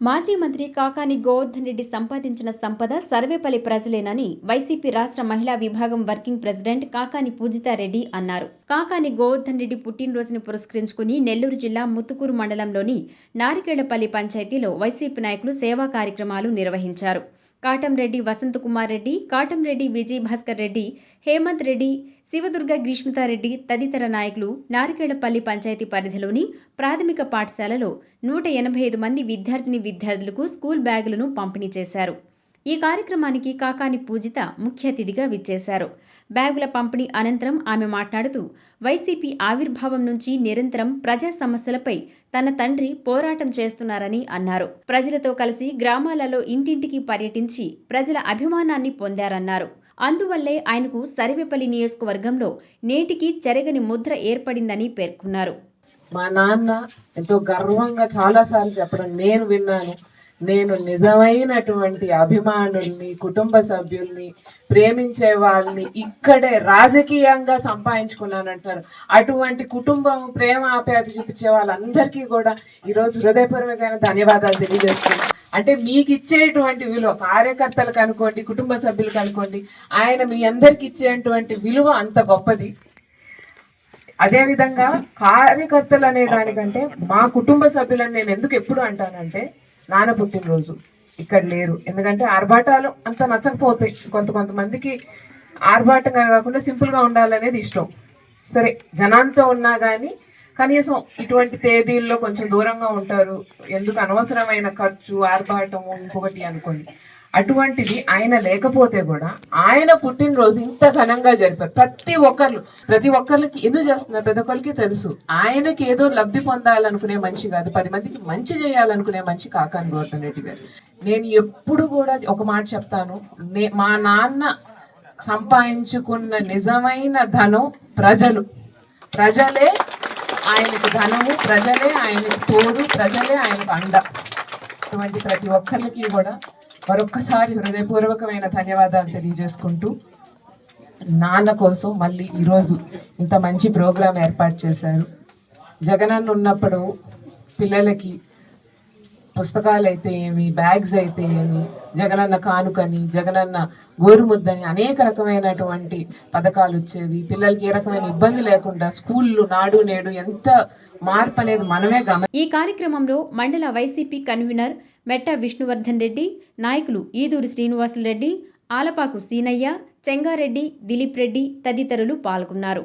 మాజీ మంత్రి కాకాని గోవర్ధన్ రెడ్డి సంపాదించిన సంపద సర్వేపల్లి ప్రజలేనని వైసీపీ రాష్ట్ర మహిళా విభాగం వర్కింగ్ ప్రెసిడెంట్ కాకాని పూజితారెడ్డి అన్నారు. కాకాని గోవర్ధన్ రెడ్డి పుట్టినరోజును పురస్కరించుకుని నెల్లూరు జిల్లా ముత్తుకూరు మండలంలోని నారికేళ్ళపల్లి పంచాయతీలో వైసీపీ నాయకులు సేవా కార్యక్రమాలు నిర్వహించారు. కాటంరెడ్డి వసంతకుమార్ రెడ్డి కాటంరెడ్డి విజయభాస్కర్ రెడ్డి హేమంత్ రెడ్డి శివదుర్గ గ్రీష్మితారెడ్డి తదితర నాయకులు నారికేడపల్లి పంచాయతీ పరిధిలోని ప్రాథమిక పాఠశాలలో నూట ఎనభై ఐదు మంది విద్యార్థిని విద్యార్థులకు స్కూల్ బ్యాగులను పంపిణీ చేశారు. ఈ కార్యక్రమానికి కాకాని పూజిత ముఖ్య అతిథిగా విచ్చేశారు. బ్యాగుల పంపిణీ అనంతరం ఆమె మాట్లాడుతూ వైసీపీ ఆవిర్భావం నుంచి నిరంతరం ప్రజా సమస్యలపై తన తండ్రి పోరాటం చేస్తున్నారని అన్నారు. ప్రజలతో కలిసి గ్రామాలలో ఇంటింటికి పర్యటించి ప్రజల అభిమానాన్ని పొందారన్నారు. అందువల్లే ఆయనకు సరివేపల్లి నియోజకవర్గంలో నేటికి చెరగని ముద్ర ఏర్పడిందని పేర్కొన్నారు. మా నాన్న ఎంతో గర్వంగా చాలాసార్లు చెప్పడం నేను విన్నాను. నేను నిజమైనటువంటి అభిమానుల్ని కుటుంబ సభ్యుల్ని ప్రేమించే వాళ్ళని ఇక్కడే రాజకీయంగా సంపాదించుకున్నానంటారు. అటువంటి కుటుంబం ప్రేమ ఆప్యాయత చూపించే వాళ్ళందరికీ కూడా ఈరోజు హృదయపూర్వకమైన ధన్యవాదాలు తెలియజేస్తున్నాను. అంటే మీకు ఇచ్చేటువంటి విలువ కార్యకర్తలకు అనుకోండి కుటుంబ సభ్యులకు అనుకోండి ఆయన మీ అందరికి ఇచ్చేటువంటి విలువ అంత గొప్పది. అదేవిధంగా కార్యకర్తలు అనే దానికంటే మా కుటుంబ సభ్యులని నేను ఎందుకు ఎప్పుడు అంటానంటే నాన్న పుట్టినరోజు. ఇక్కడ లేరు. ఎందుకంటే ఆర్భాటాలు అంత నచ్చకపోతాయి కొంత కొంతమందికి ఆర్భాటంగా కాకుండా సింపుల్గా ఉండాలనేది ఇష్టం. సరే జనాంతో ఉన్నా కానీ కనీసం ఇటువంటి తేదీల్లో కొంచెం దూరంగా ఉంటారు. ఎందుకు అనవసరమైన ఖర్చు ఆర్భాటము ఇంకొకటి అనుకోండి. అటువంటిది ఆయన లేకపోతే కూడా ఆయన పుట్టినరోజు ఇంత ఘనంగా జరిపారు. ప్రతి ఒక్కరు ప్రతి ఒక్కరికి ఎందుకు చేస్తున్నారు? ప్రతి ఒక్కరికి తెలుసు. ఆయనకి ఏదో లబ్ధి పొందాలనుకునే మనిషి కాదు. పది మందికి మంచి చేయాలనుకునే మనిషి కాకాని గోవర్ధన్ రెడ్డి గారు. నేను ఎప్పుడు కూడా ఒక మాట చెప్తాను. నే- మా నాన్న సంపాదించుకున్న నిజమైన ధనం ప్రజలు. ప్రజలే ఆయనకు ధనము ప్రజలే ఆయనకు తోడు ప్రజలే ఆయనకు అండ. అటువంటి ప్రతి ఒక్కరికి కూడా మరొక్కసారి హృదయపూర్వకమైన ధన్యవాదాలు తెలియజేసుకుంటూ నాన్న కోసం మళ్ళీ ఈరోజు ఇంత మంచి ప్రోగ్రాం ఏర్పాటు చేశారు. జగనన్న ఉన్నప్పుడు పిల్లలకి పుస్తకాలు అయితే ఏమి బ్యాగ్స్ అయితే ఏమి జగనన్న కానుకని జగనన్న గోరుముద్దని అనేక రకమైనటువంటి పథకాలు వచ్చేవి. పిల్లలకి ఏ రకమైన ఇబ్బంది లేకుండా స్కూళ్ళు నాడు నేడు ఎంత మార్పు అనేది మనమే గమ ఈ కార్యక్రమంలో మండల వైసీపీ కన్వీనర్ మెట్ట విష్ణువర్ధన్ రెడ్డి నాయకులు ఈదూరి శ్రీనివాసులు రెడ్డి ఆలపాకు సీనయ్య చెంగారెడ్డి దిలీప్ రెడ్డి తదితరులు పాల్గొన్నారు.